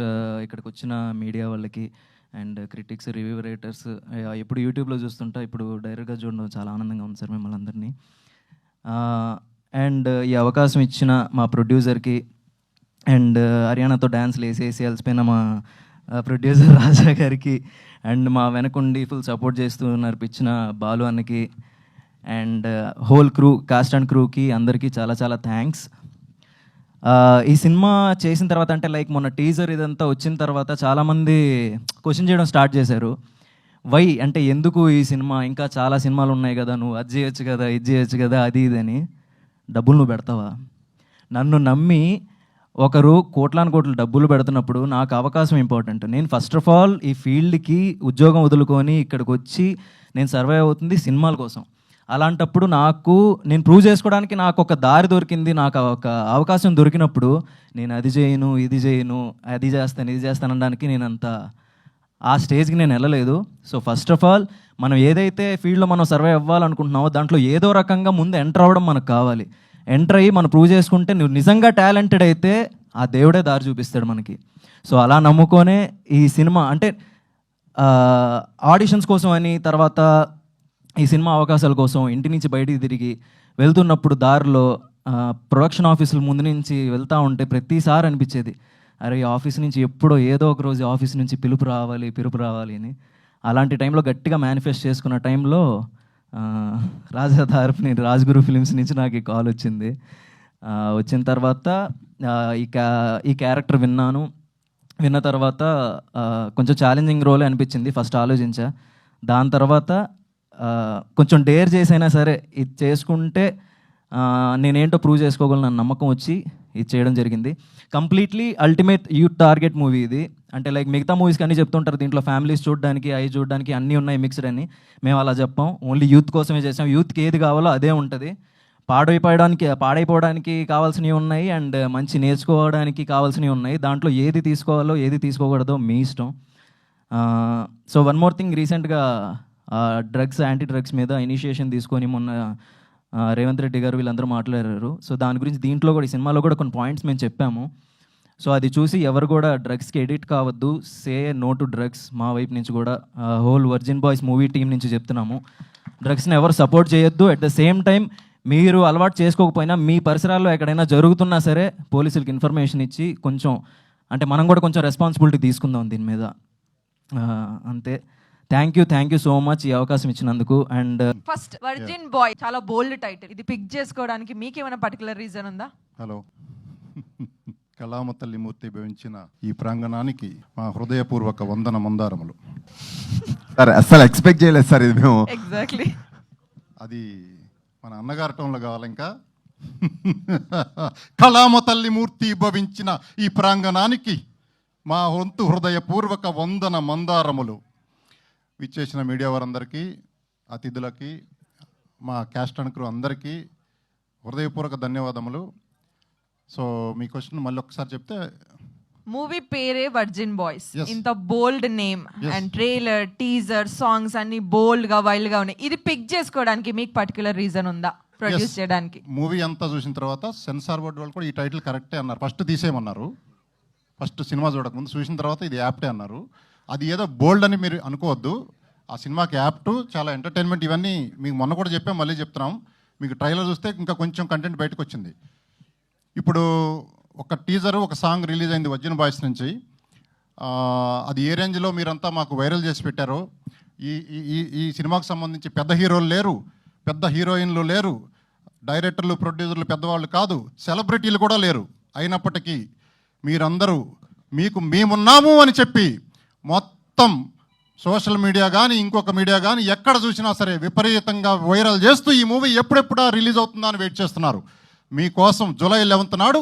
నా ఇక్కడికి వచ్చిన మీడియా వాళ్ళకి అండ్ క్రిటిక్స్ రివ్యూ రైటర్స్ ఎప్పుడు యూట్యూబ్లో చూస్తుంటా ఇప్పుడు డైరెక్ట్గా చూడడం చాలా ఆనందంగా ఉంది సార్ మిమ్మల్ని అందరినీ. అండ్ ఈ అవకాశం ఇచ్చిన మా ప్రొడ్యూసర్కి అండ్ హర్యానాతో డ్యాన్స్లు వేసేసి అలసిపోయిన మా ప్రొడ్యూసర్ రాజా గారికి అండ్ మా వెనకుండి ఫుల్ సపోర్ట్ చేస్తూ నడిపించిన బాలు అన్నకి and whole crew cast and క్రూకి అందరికీ చాలా చాలా థ్యాంక్స్. ఈ సినిమా చేసిన తర్వాత అంటే లైక్ మొన్న టీజర్ ఇదంతా వచ్చిన తర్వాత చాలామంది క్వశ్చన్ చేయడం స్టార్ట్ చేశారు. వై అంటే ఎందుకు ఈ సినిమా? ఇంకా చాలా సినిమాలు ఉన్నాయి కదా నువ్వు. అది చేయొచ్చు కదా ఇది చేయొచ్చు కదా అది ఇది అని డబ్బులు నువ్వు పెడతావా? నన్ను నమ్మి ఒకరు కోట్లాను కోట్లు డబ్బులు పెడుతున్నప్పుడు నాకు అవకాశం ఇంపార్టెంట్ నేను ఫస్ట్ ఆఫ్ ఆల్ ఈ ఫీల్డ్కి ఉద్యోగం వదులుకొని ఇక్కడికి వచ్చి నేను సర్వైవ్ అవుతుంది సినిమాల కోసం. అలాంటప్పుడు నాకు నేను ప్రూవ్ చేసుకోవడానికి నాకు ఒక దారి దొరికింది నాకు ఒక అవకాశం దొరికినప్పుడు నేను అది చేయను ఇది చేయను అది చేస్తాను ఇది చేస్తాను అనడానికి నేను అంత ఆ స్టేజ్కి నేను వెళ్ళలేదు. సో ఫస్ట్ ఆఫ్ ఆల్ మనం ఏదైతే ఫీల్డ్లో మనం సర్వే అవ్వాలనుకుంటున్నామో దాంట్లో ఏదో రకంగా ముందు ఎంటర్ అవ్వడం మనకు కావాలి. ఎంటర్ అయ్యి మనం ప్రూవ్ చేసుకుంటే నువ్వు నిజంగా టాలెంటెడ్ అయితే ఆ దేవుడే దారి చూపిస్తాడు మనకి. సో అలా నమ్ముకొనే ఈ సినిమా అంటే ఆడిషన్స్ కోసం అని తర్వాత ఈ సినిమా అవకాశాల కోసం ఇంటి నుంచి బయటికి తిరిగి వెళ్తున్నప్పుడు దారిలో ప్రొడక్షన్ ఆఫీసుల ముందు నుంచి వెళ్తూ ఉంటే ప్రతిసారి అనిపించేది అరే ఈ ఆఫీస్ నుంచి ఎప్పుడో ఏదో ఒక రోజు ఆఫీస్ నుంచి పిలుపు రావాలి పిలుపు రావాలి అని. అలాంటి టైంలో గట్టిగా మేనిఫెస్ట్ చేసుకున్న టైంలో రాజా తరపుని రాజ్గురు ఫిలిమ్స్ నుంచి నాకు ఈ కాల్ వచ్చింది. వచ్చిన తర్వాత ఈ క్యా ఈ క్యారెక్టర్ విన్నాను. విన్న తర్వాత కొంచెం ఛాలెంజింగ్ రోలే అనిపించింది ఫస్ట్ ఆలోచించా. దాని తర్వాత కొంచెం డేర్ చేసైనా సరే ఇది చేసుకుంటే నేనేంటో ప్రూవ్ చేసుకోగలను నమ్మకం వచ్చి ఇది చేయడం జరిగింది. Completely ultimate youth target movie ఇది. అంటే లైక్ మిగతా మూవీస్కి అన్నీ చెప్తుంటారు దీంట్లో ఫ్యామిలీస్ చూడడానికి అవి చూడడానికి అన్నీ ఉన్నాయి మిక్స్డ్ అని. మేము అలా చెప్పాం. ఓన్లీ యూత్ కోసమే చేసాం. యూత్కి ఏది కావాలో అదే ఉంటుంది. పాడైపోవడానికి పాడైపోవడానికి కావాల్సినవి ఉన్నాయి అండ్ మంచి నేర్చుకోవడానికి కావాల్సినవి ఉన్నాయి. దాంట్లో ఏది తీసుకోవాలో ఏది తీసుకోకూడదో మీ ఇష్టం. సో వన్ మోర్ థింగ్ రీసెంట్గా డ్రగ్స్ యాంటీ డ్రగ్స్ మీద ఇనిషియేషన్ తీసుకొని మొన్న రేవంత్ రెడ్డి గారు వీళ్ళందరూ మాట్లాడారు. సో దాని గురించి దీంట్లో కూడా ఈ సినిమాలో కూడా కొన్ని పాయింట్స్ మేము చెప్పాము. సో అది చూసి ఎవరు కూడా డ్రగ్స్కి ఎడిట్ కావద్దు. సే నో టు డ్రగ్స్ మా వైపు నుంచి కూడా whole virgin boys movie team నుంచి చెప్తున్నాము. డ్రగ్స్ని ఎవరు సపోర్ట్ చేయొద్దు. అట్ ద సేమ్ టైం మీరు అలవాటు చేసుకోకపోయినా మీ పరిసరాల్లో ఎక్కడైనా జరుగుతున్నా సరే పోలీసులకు ఇన్ఫర్మేషన్ ఇచ్చి కొంచెం అంటే మనం కూడా కొంచెం రెస్పాన్సిబిలిటీ తీసుకుందాం దీని మీద. అంతే. Thank you thank you so much ఈ అవకాశం ఇచ్చినందుకు. అండ్ ఫస్ట్ వర్జిన్ బాయ్ చాలా బోల్డ్ టైటిల్ ఇది పిక్ చేసుకోవడానికి మీకేమైనా పర్టికులర్ రీజన్ ఉందా? హలో కళామ తల్లి మూర్తి భవించిన ఈ ప్రాంగణానికి మా హృదయపూర్వక వందన మందారములు. సార్ అస్సలు ఎక్స్పెక్ట్ చేయలేదు సార్ ఇది మేము. ఎగ్జాక్ట్లీ అది మన అన్నగారి టోన్లో కావాలి ఇంకా. కళామ తల్లి మూర్తి భవించిన ఈ ప్రాంగణానికి మా వంతు హృదయపూర్వక వందన మందారములు. విచ్చేసిన మీడియా వారందరికీ అతిథులకి మా క్యాస్ట్ అండ్ క్రూ అందరికీ హృదయపూర్వక ధన్యవాదములు. సో మీ క్వశ్చన్ మళ్ళీ ఒకసారి చెప్తే మూవీ పేరే వర్జిన్ బాయ్స్. ఇంత bold name. And trailer teaser songs అన్ని బోల్డ్గా వైల్డ్గా ఉన్నాయి. ఇది పిక్ చేసుకోవడానికి మీకు పర్టికులర్ రీజన్ ఉందా? ప్రొడ్యూస్. చేయడానికి. మూవీ అంతా చూసిన తర్వాత సెన్సార్ బోర్డు వాళ్ళు కూడా ఈ టైటిల్ కరెక్టే అన్నారు. ఫస్ట్ తీసేయమన్నారు. ఫస్ట్ సినిమా చూడకముందు చూసిన తర్వాత ఇది యాప్టే అన్నారు. అది ఏదో బోల్డ్ అని మీరు అనుకోవద్దు. ఆ సినిమాకి యాప్ట్ చాలా ఎంటర్టైన్మెంట్ ఇవన్నీ మీకు మొన్న కూడా చెప్పాం మళ్ళీ చెప్తున్నాం. మీకు ట్రైలర్ చూస్తే ఇంకా కొంచెం కంటెంట్ బయటకు వచ్చింది. ఇప్పుడు ఒక టీజర్ ఒక సాంగ్ రిలీజ్ అయింది వజ్జన బాయ్స్ నుంచి. అది ఏ రేంజ్లో మీరంతా మాకు వైరల్ చేసి పెట్టారో ఈ ఈ- ఈ ఈ సినిమాకు సంబంధించి పెద్ద హీరోలు లేరు పెద్ద హీరోయిన్లు లేరు డైరెక్టర్లు ప్రొడ్యూసర్లు పెద్దవాళ్ళు కాదు సెలబ్రిటీలు కూడా లేరు. అయినప్పటికీ మీరందరూ మీకు మేమున్నాము అని చెప్పి మొత్తం సోషల్ మీడియా కానీ ఇంకొక మీడియా కానీ ఎక్కడ చూసినా సరే విపరీతంగా వైరల్ చేస్తూ ఈ మూవీ ఎప్పుడెప్పుడా రిలీజ్ అవుతుందా అని వెయిట్ చేస్తున్నారు. మీకోసం జూలై లెవెన్త్ నాడు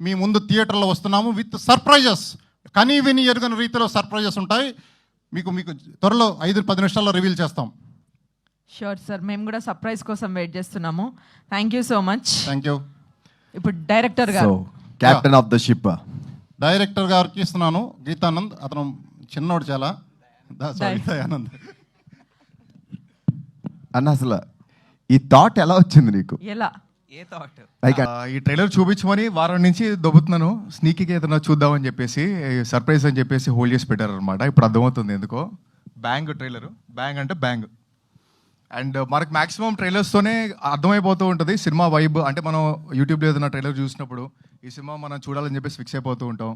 మీ ముందు థియేటర్లో వస్తున్నాము విత్ సర్ప్రైజెస్. కనీ విని ఎరుగని రీతిలో సర్ప్రైజెస్ ఉంటాయి. మీకు మీకు త్వరలో ఐదు పది నిమిషాల్లో రివీల్ చేస్తాం. షూర్ సార్ మేము కూడా సర్ప్రైజ్ కోసం వెయిట్ చేస్తున్నాము. Thank you so much thank you ఇప్పుడు డైరెక్టర్ సో గారు. Captain of the ship director గారికి ఇస్తున్నాను. గీతానంద్ అతను చిన్నోడు చాలా. దయానంద్ అన్న అసలు ఈ థాట్ ఎలా వచ్చింది నీకు? ఎలా? ఏ థాట్ ఈ ట్రైలర్ చూపించమని వారం నుంచి దొబ్బుతున్నాను. స్నీకీకి ఏదైనా చూద్దామని చెప్పేసి సర్ప్రైజ్ అని చెప్పేసి హోల్డ్ చేసి పెట్టారు అనమాట ఇప్పుడు అర్థమవుతుంది ఎందుకో. బ్యాంగ్ ట్రైలర్ బ్యాంగ్ అంటే బ్యాంగ్ అండ్ మనకు మాక్సిమం ట్రైలర్స్తోనే అర్థమైపోతూ ఉంటుంది. సినిమా వైబ్ అంటే మనం యూట్యూబ్లో ఏదైనా ట్రైలర్ చూసినప్పుడు ఈ సినిమా మనం చూడాలని చెప్పేసి ఫిక్స్ అయిపోతూ ఉంటాం.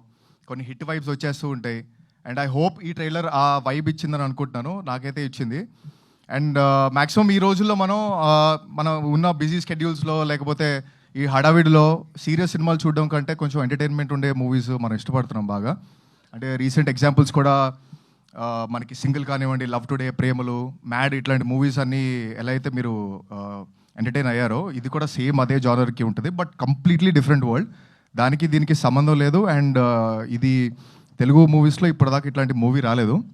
కొన్ని హిట్ వైబ్స్ వచ్చేస్తూ ఉంటాయి. అండ్ ఐ హోప్ ఈ ట్రైలర్ ఆ వైబ్ ఇచ్చిందని అనుకుంటున్నాను. నాకైతే ఇచ్చింది. అండ్ మ్యాక్సిమం uh, ఈ రోజుల్లో మనం uh, మనం ఉన్న బిజీ స్కెడ్యూల్స్లో లేకపోతే ఈ హడావిడిలో సీరియస్ సినిమాలు చూడడం కంటే కొంచెం ఎంటర్టైన్మెంట్ ఉండే మూవీస్ మనం ఇష్టపడుతున్నాం బాగా. అంటే రీసెంట్ ఎగ్జాంపుల్స్ కూడా uh, మనకి సింగిల్ కానివ్వండి లవ్ టుడే ప్రేమలు మ్యాడ్ ఇట్లాంటి మూవీస్ అన్నీ ఎలా అయితే మీరు ఎంటర్టైన్ అయ్యారో ఇది కూడా సేమ్ అదే జానర్కి ఉంటుంది. బట్ కంప్లీట్లీ డిఫరెంట్ వరల్డ్ దానికి దీనికి సంబంధం లేదు. అండ్ ఇది తెలుగు మూవీస్లో ఇప్పటిదాకా ఇట్లాంటి మూవీ రాలేదు.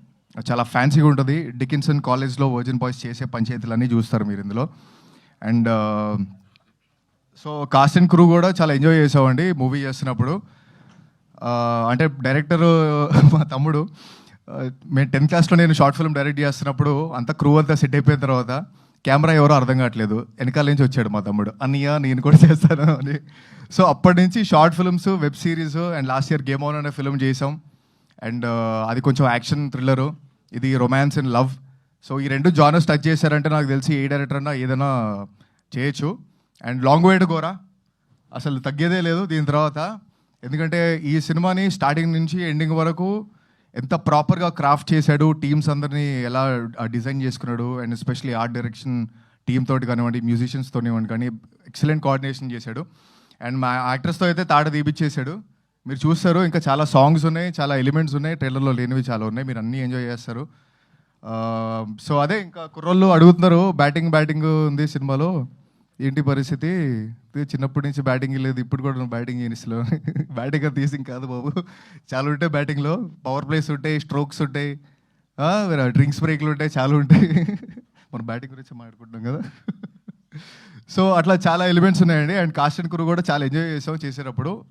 చాలా ఫ్యాన్సీగా ఉంటుంది. డికిన్సన్ కాలేజ్లో వర్జిన్ బాయ్స్ చేసే పంచాయతీలన్నీ చూస్తారు మీరు ఇందులో. And so cast and crew కూడా చాలా ఎంజాయ్ చేసామండి మూవీ చేస్తున్నప్పుడు. Uh, అంటే డైరెక్టర్ మా తమ్ముడు uh, మేము టెన్త్ క్లాస్లో నేను షార్ట్ ఫిల్మ్ డైరెక్ట్ చేస్తున్నప్పుడు అంత క్రూ అంతా సెట్ అయిపోయిన తర్వాత కెమెరా ఎవరో అర్థం కావట్లేదు. వెనకాల నుంచి వచ్చాడు మా తమ్ముడు. అన్నయ్య నేను కూడా చేస్తాను అని. సో అప్పటి నుంచి short films web series and last year game on అనే ఫిల్మ్ చేసాం. అండ్ అది కొంచెం యాక్షన్ థ్రిల్లరు. ఇది రొమాన్స్ అండ్ లవ్ సో ఈ రెండు జానర్స్ టచ్ చేశారంటే నాకు తెలిసి ఏ డైరెక్టర్ అన్నా ఏదైనా చేయొచ్చు. అండ్ లాంగ్ వేడ్ గోరా అసలు తగ్గేదే లేదు దీని తర్వాత. ఎందుకంటే ఈ సినిమాని స్టార్టింగ్ నుంచి ఎండింగ్ వరకు ఎంత ప్రాపర్గా క్రాఫ్ట్ చేశాడు టీమ్స్ అందరినీ ఎలా డిజైన్ చేసుకున్నాడు and especially art direction team తోటి కానివ్వండి మ్యూజిషియన్స్ తోనివ్వండి కానీ ఎక్సలెంట్ కోఆర్డినేషన్ చేశాడు. అండ్ మా యాక్టర్స్తో అయితే తాట తీపిచ్చేసాడు మీరు చూస్తారు ఇంకా చాలా సాంగ్స్ ఉన్నాయి చాలా ఎలిమెంట్స్ ఉన్నాయి ట్రైలర్లో లేనివి చాలా ఉన్నాయి మీరు అన్నీ ఎంజాయ్ చేస్తారు. Uh, సో అదే ఇంకా కుర్రోళ్ళు అడుగుతున్నారు బ్యాటింగ్ బ్యాటింగ్ ఉంది సినిమాలో ఏంటి పరిస్థితి? చిన్నప్పటి నుంచి బ్యాటింగ్ లేదు ఇప్పుడు కూడా బ్యాటింగ్ ఇనిస్లో బ్యాటింగ్ అది తీసి కాదు బాబు. చాలా ఉంటాయి బ్యాటింగ్లో పవర్ ప్లేస్ ఉంటాయి స్ట్రోక్స్ ఉంటాయి డ్రింక్స్ బ్రేక్లు ఉంటాయి చాలా ఉంటాయి. మనం బ్యాటింగ్ గురించి మాట్లాడుకుంటున్నాం కదా. సో అట్లా చాలా ఎలిమెంట్స్ ఉన్నాయండి. అండ్ కాస్ట్ అండ్ కురు కూడా చాలా ఎంజాయ్ చేసాం చేసేటప్పుడు.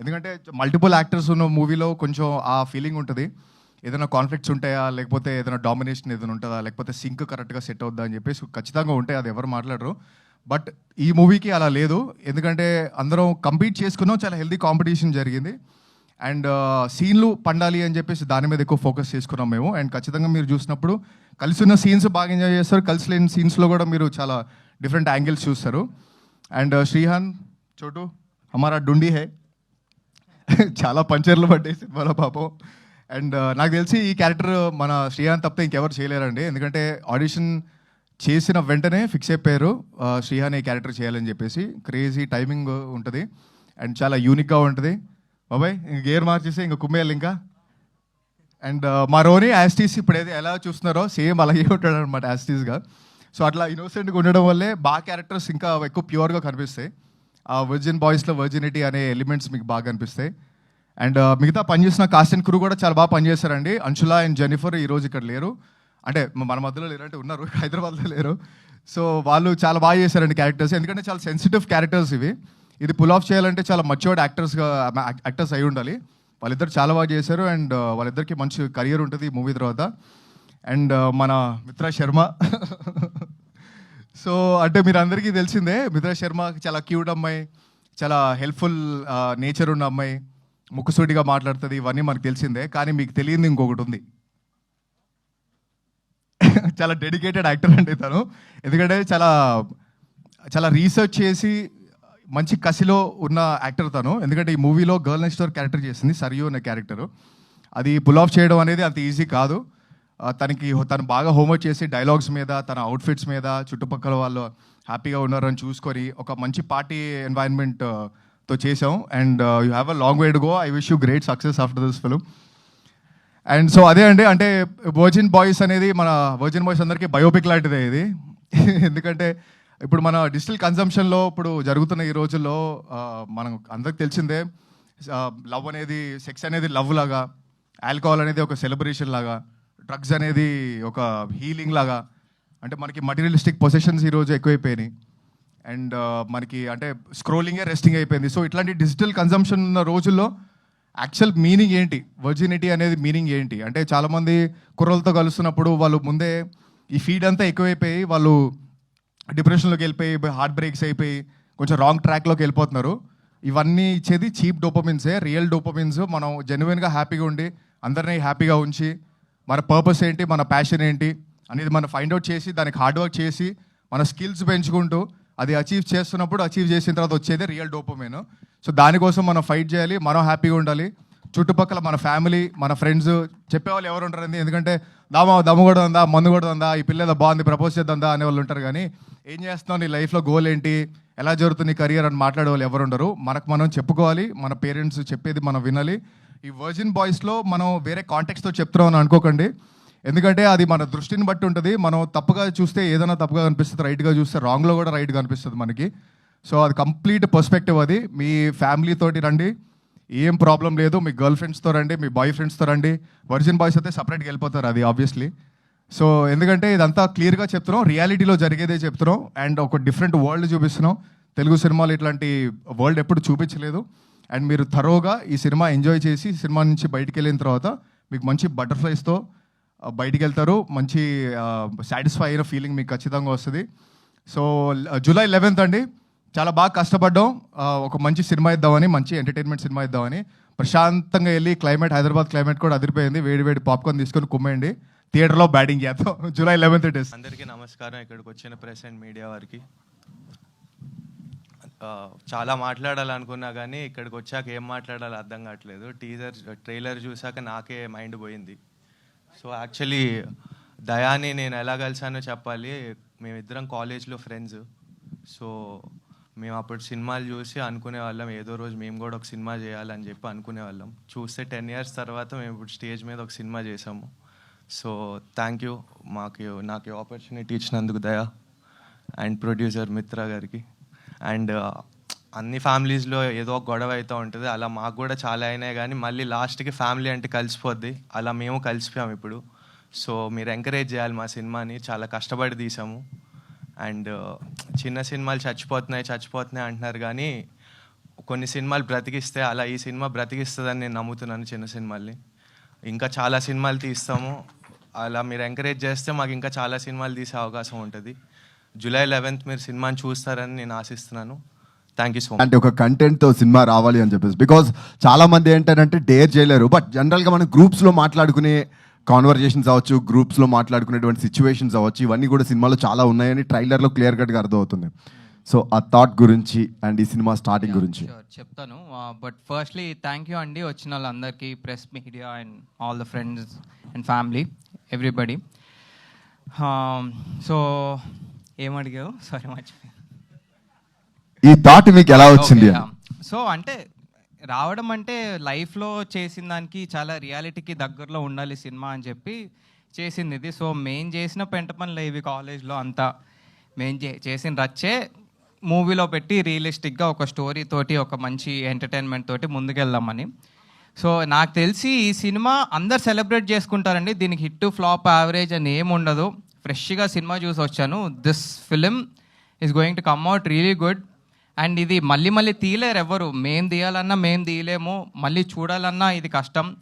ఎందుకంటే మల్టిపుల్ యాక్టర్స్ ఉన్న మూవీలో కొంచెం ఆ ఫీలింగ్ ఉంటుంది. ఏదైనా కాన్ఫ్లిక్ట్స్ ఉంటాయా? లేకపోతే ఏదైనా డామినేషన్ ఏదైనా ఉంటుందా? లేకపోతే సింక్ కరెక్ట్గా సెట్ అవుద్దా అని చెప్పేసి ఖచ్చితంగా ఉంటాయి. అది ఎవరు మాట్లాడరు. బట్ ఈ మూవీకి అలా లేదు. ఎందుకంటే అందరం కంపీట్ చేసుకున్నాం. చాలా హెల్దీ కాంపిటీషన్ జరిగింది. అండ్ సీన్లు పండాలి అని చెప్పేసి దాని మీద ఎక్కువ ఫోకస్ చేసుకున్నాం మేము. అండ్ ఖచ్చితంగా మీరు చూసినప్పుడు కలిసి ఉన్న సీన్స్ బాగా ఎంజాయ్ చేస్తారు. కలిసి లేని సీన్స్లో కూడా మీరు చాలా డిఫరెంట్ యాంగిల్స్ చూస్తారు అండ్ శ్రీహాన్ చోటు హమారా డుండి హే చాలా పంచర్లు పడ్డాయి సినిమాలో పాపం. అండ్ uh, నాకు తెలిసి ఈ క్యారెక్టర్ మన శ్రీహాన్ తప్పితే ఇంకెవరు చేయలేరండి. ఎందుకంటే ఆడిషన్ చేసిన వెంటనే ఫిక్స్ అయిపోయారు. శ్రీహాన్ ఈ క్యారెక్టర్ చేయాలని చెప్పేసి. క్రేజీ టైమింగ్ ఉంటుంది. అండ్ చాలా యూనిక్గా ఉంటుంది. బాబాయ్ ఇంక గేర్ మార్చేసి ఇంక కుమ్మేయాలి ఇంకా. అండ్ uh, మా రోని యాస్టీస్ ఇప్పుడు ఎలా చూస్తున్నారో సేమ్ అలాగే ఉంటాడు అనమాట యాస్టీస్గా సో అట్లా ఇన్నోసెంట్గా ఉండడం వల్లే బాగా క్యారెక్టర్స్ ఇంకా ఎక్కువ ప్యూర్గా కనిపిస్తాయి. ఆ వర్జిన్ బాయ్స్లో వర్జినిటీ అనే ఎలిమెంట్స్ మీకు బాగా కనిపిస్తాయి. అండ్ uh, మిగతా పనిచేసిన కాస్ట్ అండ్ క్రూ కూడా చాలా బాగా పనిచేశారండి అంశులా అండ్ జెనిఫర్ ఈ రోజు ఇక్కడ లేరు. అంటే మన మధ్యలో లేరంటే ఉన్నారు హైదరాబాద్లో లేరు. సో వాళ్ళు చాలా బాగా చేశారండి క్యారెక్టర్స్ ఎందుకంటే చాలా సెన్సిటివ్ క్యారెక్టర్స్ ఇవి. ఇది పుల్ ఆఫ్ చేయాలంటే చాలా మచ్యూర్డ్ యాక్టర్స్గా యాక్టర్స్ అయి ఉండాలి. వాళ్ళిద్దరు చాలా బాగా చేశారు అండ్ uh, వాళ్ళిద్దరికి మంచి కెరియర్ ఉంటుంది ఈ మూవీ తర్వాత. అండ్ uh, మన మిత్ర శర్మ. సో అంటే మీరు అందరికీ తెలిసిందే మిత్ర శర్మ చాలా క్యూట్ అమ్మాయి చాలా హెల్ప్ఫుల్ నేచర్ ఉన్న అమ్మాయి. ముక్కుసూటిగా మాట్లాడుతుంది ఇవన్నీ మనకు తెలిసిందే కానీ మీకు తెలియంది ఇంకొకటి ఉంది. చాలా డెడికేటెడ్ యాక్టర్ అండి తను. ఎందుకంటే చాలా చాలా రీసెర్చ్ చేసి మంచి కసిలో ఉన్న యాక్టర్ తను. ఎందుకంటే ఈ మూవీలో గర్ల్ నెక్స్ట్ డోర్ క్యారెక్టర్ చేసింది సరియు అనే క్యారెక్టర్. అది పుల్ ఆఫ్ చేయడం అనేది అంత ఈజీ కాదు. తనకి తను బాగా హోంవర్క్ చేసి డైలాగ్స్ మీద తన అవుట్ఫిట్స్ మీద చుట్టుపక్కల వాళ్ళు హ్యాపీగా ఉన్నారని చూసుకొని ఒక మంచి పార్టీ ఎన్వైరన్మెంట్తో చేసాం and you have a long way to go I wish you great success after this film and so అదే అండి అంటే వర్జిన్ బాయ్స్ అనేది మన వర్జిన్ బాయ్స్ అందరికీ బయోపిక్ లాంటిదే ఇది. ఎందుకంటే ఇప్పుడు మన డిజిటల్ కన్సంప్షన్లో ఇప్పుడు జరుగుతున్న ఈ రోజుల్లో మనం అందరికి తెలిసిందే లవ్ అనేది సెక్స్ అనేది లవ్ లాగా ఆల్కహాల్ అనేది ఒక సెలబ్రేషన్ లాగా డ్రగ్స్ అనేది ఒక హీలింగ్ లాగా అంటే మనకి మటీరియలిస్టిక్ పొసెషన్స్ ఈరోజు ఎక్కువైపోయినాయి. అండ్ uh, మనకి అంటే స్క్రోలింగే రెస్టింగ్ అయిపోయింది. సో ఇట్లాంటి డిజిటల్ కన్సంప్షన్ ఉన్న రోజుల్లో యాక్చువల్ మీనింగ్ ఏంటి? వర్జినిటీ అనేది మీనింగ్ ఏంటి? అంటే చాలామంది కుర్రలతో కలుస్తున్నప్పుడు వాళ్ళు ముందే ఈ ఫీడ్ అంతా ఎక్కువైపోయి వాళ్ళు డిప్రెషన్లోకి వెళ్ళిపోయి హార్ట్ బ్రేక్స్ అయిపోయి కొంచెం రాంగ్ ట్రాక్లోకి వెళ్ళిపోతున్నారు. ఇవన్నీ ఇచ్చేది చీప్ డోపమిన్సే రియల్ డోపమిన్స్ మనం జెన్యున్గా హ్యాపీగా ఉండి అందరినీ హ్యాపీగా ఉంచి మన పర్పస్ ఏంటి మన ప్యాషన్ ఏంటి అనేది మనం ఫైండ్ అవుట్ చేసి దానికి హార్డ్ వర్క్ చేసి మన స్కిల్స్ పెంచుకుంటూ అది అచీవ్ చేస్తున్నప్పుడు అచీవ్ చేసిన తర్వాత వచ్చేది రియల్ డోపమేను సో దానికోసం మనం ఫైట్ చేయాలి మనం హ్యాపీగా ఉండాలి. చుట్టుపక్కల మన ఫ్యామిలీ మన ఫ్రెండ్స్ చెప్పేవాళ్ళు ఎవరు ఉంటారండి ఎందుకంటే దామ దమ్ము కూడా ఉందా మందు కూడా ఉందా ఈ పిల్ల బాగుంది ప్రపోజ్ చేద్దా అనే వాళ్ళు ఉంటారు కానీ ఏం చేస్తున్నావు నీ లైఫ్లో గోల్ ఏంటి ఎలా జరుగుతుంది నీ కెరియర్ అని మాట్లాడే వాళ్ళు ఎవరు ఉండరు. మనకు మనం చెప్పుకోవాలి మన పేరెంట్స్ చెప్పేది మనం వినాలి. ఈ వర్జిన్ బాయ్స్లో మనం వేరే కాంటెక్స్తో చెప్తున్నాం అని అనుకోకండి. ఎందుకంటే అది మన దృష్టిని బట్టి ఉంటుంది. మనం తప్పుగా చూస్తే ఏదైనా తప్పుగా కనిపిస్తుంది రైట్గా చూస్తే రాంగ్లో కూడా రైట్గా అనిపిస్తుంది మనకి. సో అది కంప్లీట్ పర్స్పెక్టివ్ అది. మీ ఫ్యామిలీ తోటి రండి. ఏం ప్రాబ్లం లేదు. మీ గర్ల్ ఫ్రెండ్స్తో రండి మీ బాయ్ ఫ్రెండ్స్తో రండి. వర్జిన్ బాయ్స్ అయితే సపరేట్గా వెళ్ళిపోతారు అది ఆబ్వియస్లీ సో ఎందుకంటే ఇదంతా క్లియర్గా చెప్తున్నాం. రియాలిటీలో జరిగేదే చెప్తున్నాం. అండ్ ఒక డిఫరెంట్ వరల్డ్ చూపిస్తున్నాం. తెలుగు సినిమాలు ఇట్లాంటి వరల్డ్ ఎప్పుడు చూపించలేదు. అండ్ మీరు తరోగా ఈ సినిమా ఎంజాయ్ చేసి సినిమా నుంచి బయటికి వెళ్ళిన తర్వాత మీకు మంచి బటర్ఫ్లైస్తో బయటికి వెళ్తారు మంచి సాటిస్ఫై అయిన ఫీలింగ్ మీకు ఖచ్చితంగా వస్తుంది. సో జూలై లెవెన్త్ అండి. చాలా బాగా కష్టపడ్డాం. ఒక మంచి సినిమా ఇద్దామని మంచి ఎంటర్టైన్మెంట్ సినిమా ఇద్దామని. ప్రశాంతంగా వెళ్ళి క్లైమేట్ హైదరాబాద్ క్లైమేట్ కూడా అదిరిపోయింది. వేడి వేడి పాప్కార్న్ తీసుకొని కుమ్మేయండి. థియేటర్లో బ్యాటింగ్ చేద్దాం. జూలై లెవెన్త్ ఇట్ ఇస్ అందరికీ నమస్కారం. ఇక్కడికి వచ్చిన ప్రెస్ అండ్ మీడియా వారికి. చాలా మాట్లాడాలనుకున్నా కానీ ఇక్కడికి వచ్చాక ఏం మాట్లాడాలో అర్థం కావట్లేదు. టీజర్ ట్రైలర్ చూసాక నాకే మైండ్ పోయింది. సో యాక్చువల్లీ దయాని నేను ఎలా కలిసానో చెప్పాలి. మేమిద్దరం కాలేజ్లో ఫ్రెండ్స్. సో మేము అప్పుడు సినిమాలు చూసి అనుకునే వాళ్ళం. ఏదో రోజు మేము కూడా ఒక సినిమా చేయాలని చెప్పి అనుకునే వాళ్ళం. చూస్తే టెన్ ఇయర్స్ తర్వాత మేము ఇప్పుడు స్టేజ్ మీద ఒక సినిమా చేసాము. So thank you. మాకు నాకు ఆపర్చునిటీ ఇచ్చినందుకు దయా. అండ్ ప్రొడ్యూసర్ మిత్ర గారికి. అండ్ అన్ని ఫ్యామిలీస్లో ఏదో ఒక గొడవ అవుతూ ఉంటుంది. అలా మాకు కూడా చాలా అయినాయి కానీ మళ్ళీ లాస్ట్కి ఫ్యామిలీ అంటే కలిసిపోద్ది. అలా మేము కలిసిపోయాం ఇప్పుడు. సో మీరు ఎంకరేజ్ చేయాలి మా సినిమాని. చాలా కష్టపడి తీసాము. అండ్ చిన్న సినిమాలు చచ్చిపోతున్నాయి చచ్చిపోతున్నాయి అంటున్నారు కానీ కొన్ని సినిమాలు బ్రతికిస్తే అలా ఈ సినిమా బ్రతికిస్తుందని నేను నమ్ముతున్నాను చిన్న సినిమాల్ని. ఇంకా చాలా సినిమాలు తీస్తాము. అలా మీరు ఎంకరేజ్ చేస్తే మాకు ఇంకా చాలా సినిమాలు తీసే అవకాశం ఉంటుంది. జూలై లెవెన్త్ మీరు సినిమాని చూస్తారని నేను ఆశిస్తున్నాను. థ్యాంక్ యూ సో మచ్ అంటే ఒక కంటెంట్తో సినిమా రావాలి అని చెప్పేసి. బికాస్ చాలా మంది ఏంటంటే డేర్ చేయలేరు. బట్ జనరల్గా మనం గ్రూప్స్లో మాట్లాడుకునే కాన్వర్జేషన్స్ అవ్వచ్చు గ్రూప్స్లో మాట్లాడుకునేటువంటి సిచ్యువేషన్స్ అవ్వచ్చు ఇవన్నీ కూడా సినిమాలో చాలా ఉన్నాయని ట్రైలర్లో క్లియర్ కట్గా అర్థమవుతుంది. సో ఆ థాట్ గురించి అండ్ ఈ సినిమా స్టార్టింగ్ గురించి. చెప్తాను. బట్ ఫస్ట్లీ థ్యాంక్ యూ అండి వచ్చిన వాళ్ళందరికీ press media and all the friends and family everybody so ఏమడిగావు? Sorry మర్చిపోయాను. ఈ థాట్ మీకు ఎలా వచ్చింది? సో అంటే రావడం అంటే లైఫ్లో చేసిన దానికి చాలా రియాలిటీకి దగ్గరలో ఉండాలి సినిమా అని చెప్పి చేసింది ఇది. సో మెయిన్ చేసిన పెంట పనులు ఇవి కాలేజ్లో అంతా. మెయిన్ చే చేసిన రచ్చే మూవీలో పెట్టి రియలిస్టిక్గా ఒక స్టోరీ తోటి ఒక మంచి ఎంటర్టైన్మెంట్ తోటి ముందుకెళ్దామని. సో నాకు తెలిసి ఈ సినిమా అందరు సెలబ్రేట్ చేసుకుంటారండి. దీనికి హిట్ ఫ్లాప్ యావరేజ్ అని ఏమి ఉండదు. ఫ్రెష్గా సినిమా చూసి వచ్చాను. This film is going to come out really good and ఇది మళ్ళీ మళ్ళీ తీయలేరు ఎవరు. మేం తీయాలన్నా మేం తీయలేము. మళ్ళీ చూడాలన్నా ఇది కష్టం.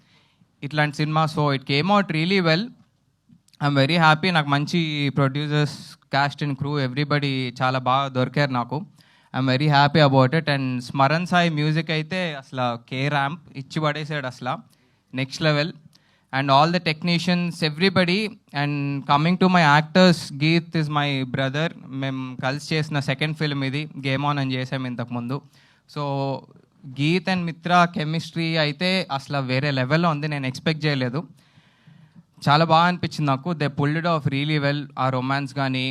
ఇట్లాంటి cinema so it came out really well I'm very happy నాకు మంచి producers cast and crew everybody చాలా బాగా దొరికారు నాకు. I'm very happy about it and Smaran Sai music అయితే అసలు కే ర్యాంప్ ఇచ్చి పడేసాడు అసలు. Next level and all the technicians everybody and coming to my actors Geeth is my brother మేము కలిసి చేసిన సెకండ్ ఫిల్మ్ ఇది గేమ్ ఆన్ అని చేసాము ఇంతకుముందు so Geeth and Mitra chemistry అయితే అసలు వేరే లెవెల్లో ఉంది నేను ఎక్స్పెక్ట్ చేయలేదు. చాలా బాగా అనిపించింది నాకు. They pulled off really well ఆ రొమాన్స్ కానీ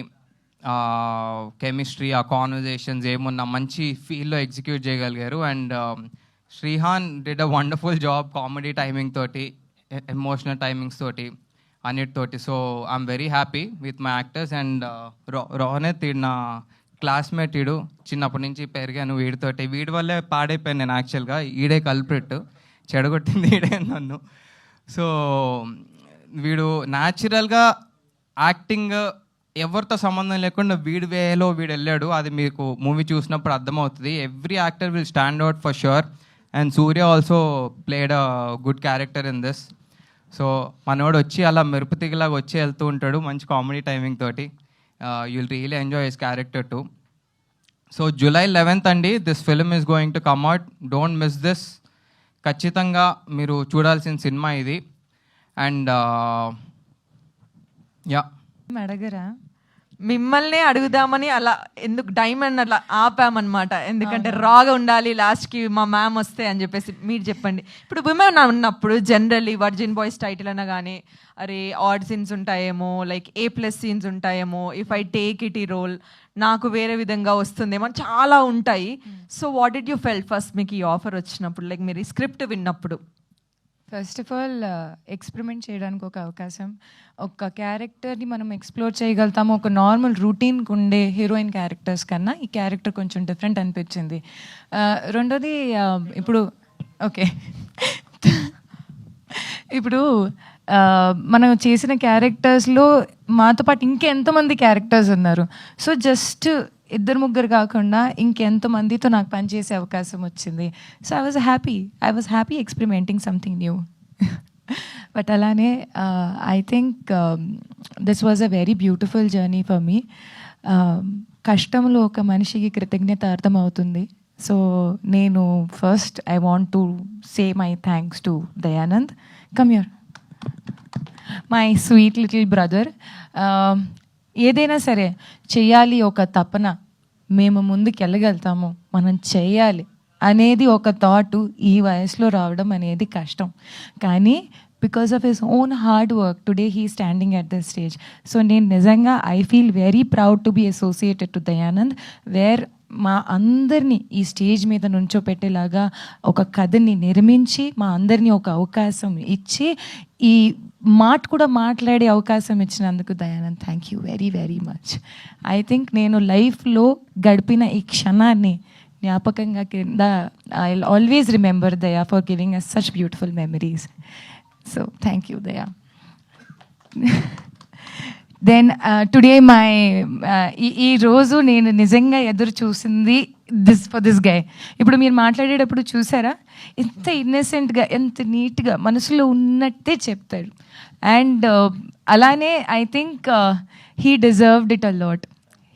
కెమిస్ట్రీ ఆ కాన్వర్జేషన్స్ ఏమున్నా మంచి ఫీల్లో ఎగ్జిక్యూట్ చేయగలిగారు. And Srihan did a wonderful job comedy timing తోటి. E-, ఎమోషనల్ టైమింగ్స్ తోటి అన్నిటితోటి so I'm very happy with my actors and Rohanth ఈడు నా క్లాస్మేట్ ఈడు చిన్నప్పటి నుంచి పెరిగాను వీడితోటి వీడి వల్లే పాడైపోయాను నేను యాక్చువల్గా ఈడే కల్ప్రిట్ చెడగొట్టింది ఈడే నన్ను. సో వీడు న్యాచురల్గా యాక్టింగ్ ఎవరితో సంబంధం లేకుండా వీడి వేలో వీడు వెళ్ళాడు. అది మీకు మూవీ చూసినప్పుడు అర్థమవుతుంది. Every actor will stand out for sure and Surya also played a good character in this so మనోడు వచ్చి అలా మెరుపు తిగిలాగా వచ్చి వెళ్తూ ఉంటాడు మంచి కామెడీ టైమింగ్ తోటి. You'll really enjoy his character too so July eleventh అండి this film is going to come out don't miss this ఖచ్చితంగా మీరు చూడాల్సిన సినిమా ఇది. అండ్ యా అడగరా? మిమ్మల్నే అడుగుదామని అలా ఎందుకు డైమండ్ అలా ఆపామన్నమాట. ఎందుకంటే రాగా ఉండాలి లాస్ట్కి మా మ్యామ్ వస్తే అని చెప్పేసి మీరు చెప్పండి. ఇప్పుడు విమెన్ ఉన్నప్పుడు జనరల్లీ వర్జిన్ బాయ్స్ టైటిల్ అన్నా కానీ అరే ఆడ్ సీన్స్ ఉంటాయేమో లైక్ ఏ ప్లస్ సీన్స్ ఉంటాయేమో ఇఫ్ ఐ టేక్ ఇట్ ఈ రోల్ నాకు వేరే విధంగా వస్తుందేమో చాలా ఉంటాయి. So what did you feel first మీకు ఈ ఆఫర్ వచ్చినప్పుడు? లైక్ మీరు ఈ స్క్రిప్ట్ విన్నప్పుడు. ఫస్ట్ ఆఫ్ ఆల్ ఎక్స్పెరిమెంట్ చేయడానికి ఒక అవకాశం. ఒక క్యారెక్టర్ని మనం ఎక్స్ప్లోర్ చేయగలుగుతాము. ఒక నార్మల్ రూటీన్కి ఉండే హీరోయిన్ క్యారెక్టర్స్ కన్నా ఈ క్యారెక్టర్ కొంచెం డిఫరెంట్ అనిపించింది. Uh, రెండోది uh, ఇప్పుడు ఓకే ఇప్పుడు uh, మనం చేసిన క్యారెక్టర్స్లో మాతో పాటు ఇంకెంతమంది క్యారెక్టర్స్ ఉన్నారు. సో జస్ట్ ఇద్దరు ముగ్గురు కాకుండా ఇంకెంతమందితో నాకు పనిచేసే అవకాశం వచ్చింది. So I was happy I was happy experimenting something new but అలానే I think this was a very beautiful journey for me కష్టంలో ఒక మనిషికి కృతజ్ఞత అర్థమవుతుంది సో నేను first I want to say my thanks to Dayanand come you're my sweet little brother ఏదైనా సరే చేయాలి ఒక తపన. మేము ముందుకెళ్ళగలుగుతాము. మనం చేయాలి అనేది ఒక థాట్ ఈ వయసులో రావడం అనేది కష్టం. కానీ because of his own hard work today he standing at the stage so నేను నిజంగా I feel very proud to be associated to Dayanand where మా అందరినీ ఈ స్టేజ్ మీద నుంచోపెట్టేలాగా ఒక కథని నిర్మించి మా అందరినీ ఒక అవకాశం ఇచ్చి ఈ మాట కూడా మాట్లాడే అవకాశం ఇచ్చినందుకు Dayanand thank you very very much I think నేను లైఫ్లో గడిపిన ఈ క్షణాన్ని జ్ఞాపకంగా కింద I always remember Daya for giving us such beautiful memories so thank you Daya then today my ఈ ఈ రోజు నేను నిజంగా ఎదురు చూసింది దిస్ ఫర్ దిస్ గై ఇప్పుడు మీరు మాట్లాడేటప్పుడు చూసారా? ఎంత ఇన్నసెంట్గా ఎంత నీట్గా మనసులో ఉన్నట్టే చెప్తాడు. అండ్ uh, అలానే I think he deserved it a lot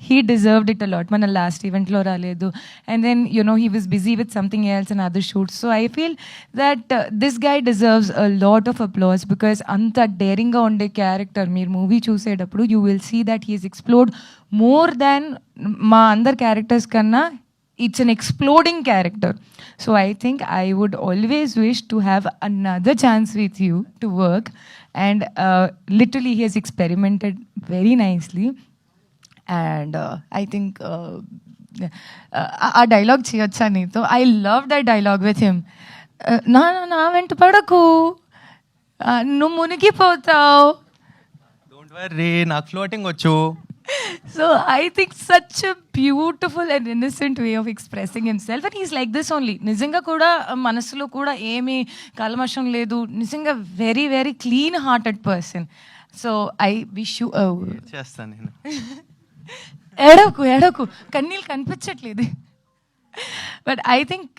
he deserved it a lot మన లాస్ట్ ఈవెంట్లో రాలేదు and then you know he was busy with something else and other shoots so I feel that this guy deserves a lot of applause because అంత డేరింగ్గా ఉండే character మీరు movie చూసేటప్పుడు you will see that he's explored more than మా అందర్ characters కన్నా it's an exploding character. So I think I would always wish to have another chance with you to work. And uh, literally, he has experimented very nicely. And I think uh, uh, ఆ dialogue చేయొచ్చా నీతో? I love that dialogue with him నా నా- వెంట పడకు. Uh, నువ్వు మునిగిపోతావు. Don't worry నాకు ఫ్లోటింగ్ వచ్చు. So I think such a beautiful and innocent way of expressing himself. And he's like this only. నిజంగా కూడా మనసులో కూడా ఏమీ కల్మషం లేదు. నిజంగా very very clean hearted person so I wish you చేస్తాను నేను. ఎడకు ఎడకు. కన్నీళ్ళు కనిపించట్లేదు. But I think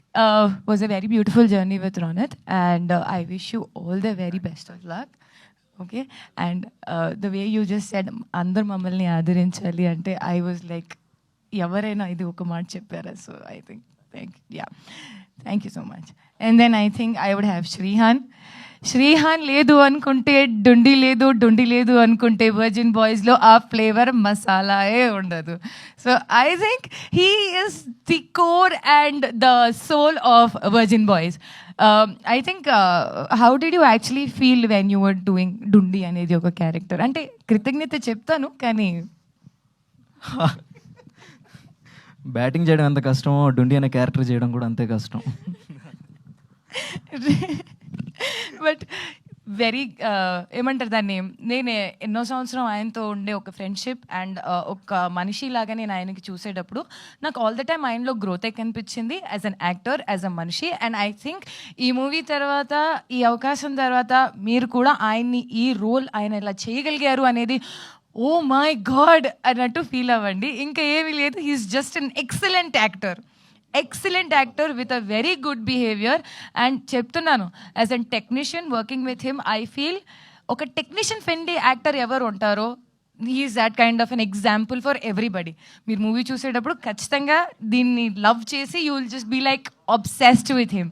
was a very beautiful journey with Ronath and I wish you all the very best of luck okay and the way you just said అందరు మమ్మల్ని ఆదరించాలి అంటే I was like ఎవరైనా ఇది ఒక మాట చెప్పారా? So I think thank ya thank you so much and then I think I would have Srihan Srihan లేదు అనుకుంటే డుండి లేదు డుండి లేదు అనుకుంటే వర్జిన్ బాయ్స్లో ఆ ఫ్లేవర్ మసాలాయే ఉండదు so I think he is the core and the soul of virgin boys I think how did you actually feel when you were doing Dundi అనేది ఒక క్యారెక్టర్ అంటే కృతజ్ఞత చెప్తాను కానీ బ్యాటింగ్ చేయడం ఎంత కష్టమో డుండి అనే క్యారెక్టర్ చేయడం కూడా అంతే కష్టం. బట్ వెరీ ఏమంటారు దాన్ని? నేను ఎన్నో సంవత్సరం ఆయనతో ఉండే ఒక ఫ్రెండ్షిప్ అండ్ ఒక మనిషిలాగా నేను ఆయనకి చూసేటప్పుడు నాకు ఆల్ ద టైమ్ ఆయనలో గ్రోతే కనిపించింది as an actor as a మనిషి. అండ్ ఐ థింక్ ఈ మూవీ తర్వాత ఈ అవకాశం తర్వాత మీరు కూడా ఆయన్ని ఈ రోల్ ఆయన ఇలా చేయగలిగారు అనేది ఓ మై గాడ్ అన్నట్టు ఫీల్ అవ్వండి. ఇంకా ఏమీ లేదు. He's just an excellent actor excellent actor with a very good behaviour and చెప్తున్నాను as an technician working with him I feel ఒక టెక్నీషియన్ ఫ్రెండ్లీ యాక్టర్ ఎవరు ఉంటారో he's that kind of an example for everybody మీరు movie చూసేటప్పుడు ఖచ్చితంగా దీన్ని love చేసి you will just be like obsessed with him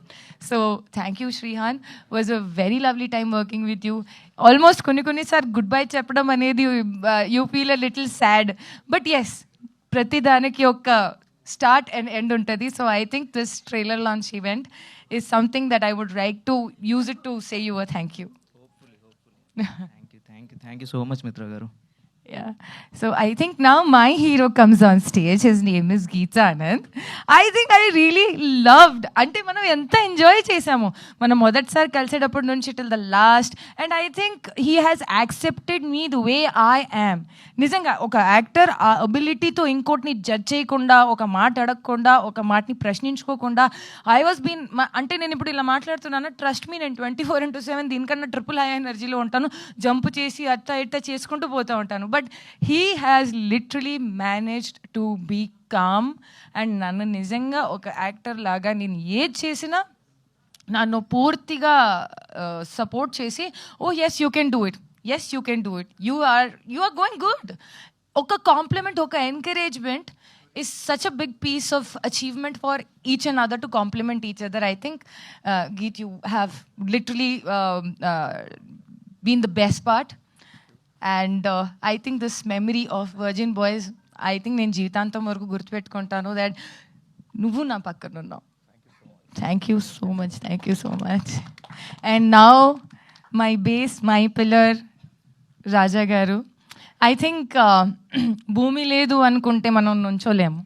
so thank you Srihan was a very lovely time working with you almost కొన్ని కొన్నిసార్లు good by చెప్పడం అనేది you feel a little sad but as ప్రతి దానికి ఒక start and end ఉంటుంది. So I think this trailer launch event is something that I would like to use it to say your thank you thank you thank you thank you so much Mitra గారు Yeah. So I think now my hero comes on stage. His name is Geeta Anand. I think I really loved అంటే మనం ఎంత enjoy చేసాము మనం మొదటిసారి కలిసేటప్పటి నుంచి till the last and I think he has accepted me the way I am నిజంగా ఒక యాక్టర్ ఆ అబిలిటీతో ఇంకోటిని జడ్జ్ చేయకుండా ఒక మాట అడగకుండా ఒక మాటని ప్రశ్నించుకోకుండా ఐ వాస్ బీన్ అంటే నేను ఇప్పుడు ఇలా మాట్లాడుతున్నాను ట్రస్ట్ మీ నేను ట్వంటీ ఫోర్ ఇంటూ సెవెన్ దీనికన్నా ట్రిపుల్ హై ఎనర్జీలో ఉంటాను జంప్ చేసి అట్ట ఇట్ట చేసుకుంటూ పోతూ ఉంటాను But he has literally managed to be calm and నన్ను నిజంగా ఒక యాక్టర్ లాగా నేను ఏది చేసినా నన్ను పూర్తిగా సపోర్ట్ చేసి oh yes you can do it yes you can do it you are you are going good ఒక కాంప్లిమెంట్ ఒక encouragement is such a big piece of achievement for each and other to complement each other. I think, uh, Geet, you have literally um, uh, been the best part. And I think this memory of virgin boys I think నేను జీవితాంతం వరకు గుర్తుపెట్టుకుంటాను that నువ్వు నా పక్కన ఉన్నావు. Thank you so much thank you so much and now my base my pillar Raja గారు I think భూమి లేదు అనుకుంటే మనం నుంచోలేము.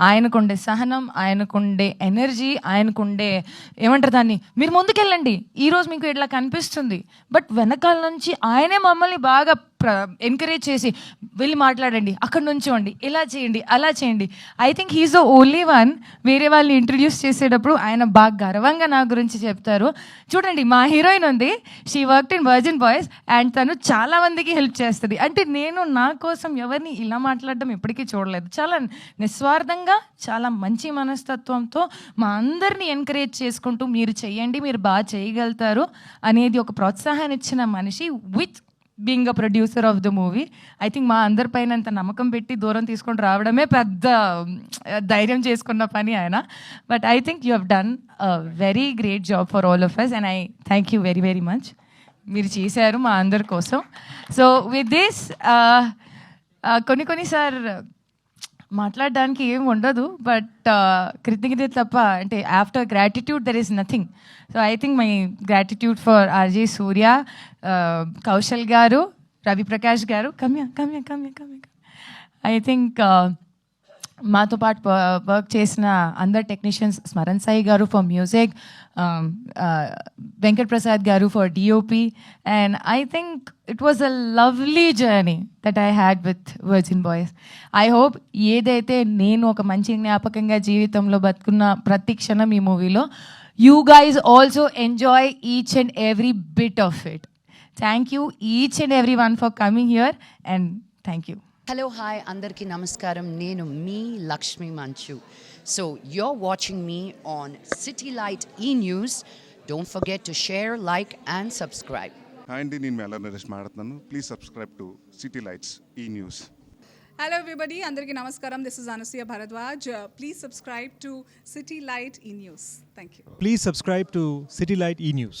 ఆయనకుండే సహనం ఆయనకుండే ఎనర్జీ ఆయనకుండే ఏమంటారు దాన్ని? మీరు ముందుకెళ్ళండి. ఈరోజు మీకు ఇట్లా కనిపిస్తుంది. బట్ వెనకాల నుంచి ఆయనే మమ్మల్ని బాగా ఎంకరేజ్ చేసి వెళ్ళి మాట్లాడండి అక్కడ నుంచోండి ఇలా చేయండి అలా చేయండి. I think he's the only one వేరే వాళ్ళని ఇంట్రడ్యూస్ చేసేటప్పుడు ఆయన బాగా గర్వంగా నా గురించి చెప్తారు. చూడండి మా హీరోయిన్ ఉంది. She work in virgin boys and తను చాలా మందికి హెల్ప్ చేస్తుంది. అంటే నేను నా కోసం ఎవరిని ఇలా మాట్లాడడం ఎప్పటికీ చూడలేదు. చాలా నిస్వార్థంగా చాలా మంచి మనస్తత్వంతో మా అందరిని ఎంకరేజ్ చేసుకుంటూ మీరు చేయండి మీరు బాగా చేయగలుగుతారు అనేది ఒక ప్రోత్సాహాన్ని ఇచ్చిన మనిషి with being a producer of the movie I think మా అందరిపైన అంత నమ్మకం పెట్టి దూరం తీసుకొని రావడమే పెద్ద ధైర్యం చేసుకున్న పని ఆయన. But I think you have done very great job for all of us and I thank you very very much మీరు చేశారు మా అందరి కోసం. సో విత్ దిస్ కొన్ని కొన్నిసార్ మాట్లాడడానికి ఏం ఉండదు బట్ కృతజ్ఞత తప్ప అంటే after gratitude there is nothing so I think my gratitude for RJ Surya Kaushal గారు రవి ప్రకాష్ గారు కమ్య కమ్య కమ్య కమ్య ఐ థింక్ మాతో పాటు వర్క్ చేసిన అందరు టెక్నీషియన్స్ స్మరణ్ సాయి గారు for music Venkat Prasad garu for DOP and I think it was a lovely journey that I had with Virgin Boys I hope ఏదైతే నేను ఒక మంచి జ్ఞాపకంగా జీవితంలో బతుకున్న ప్రతి క్షణం ఈ మూవీలో you guys also enjoy each and every bit of it thank you each and every one for coming here and thank you hello hi అందరికీ నమస్కారం నేను మీ Lakshmi Manchu so you're watching me on City Light E News don't forget to share like and subscribe hi అండి నేను మెల్ల నరేష్ మాట్లాడుతున్నాను please subscribe to City Lights E News Hello, everybody. Andarki Namaskaram. This is Anasuya Bharadwaj. Uh, please subscribe to City Light E News. Thank you. Please subscribe to City Light E News.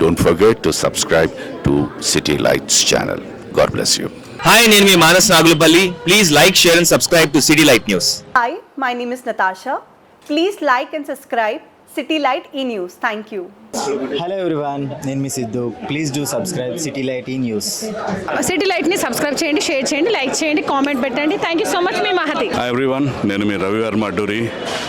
don't forget to subscribe to City Lights channel God bless you hi నేను మీ Manas Nagulapalli please like share and subscribe to City Light News hi my name is Natasha please like and subscribe City Light E News. Thank you Hello everyone, నేను మీ Siddhu. Please do subscribe City Light E News City లైట్ని subscribe చేయండి share చేయండి like చేయండి comment పెట్టండి. Thank you so much మీ Mahathi. Hi everyone నేను మీ Ravi Varma Adduri.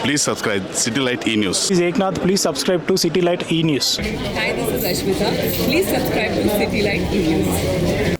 Please subscribe City Light E News please Eknath please subscribe to City Light E News Hi, this is Ashmita. Please subscribe to City Light E News.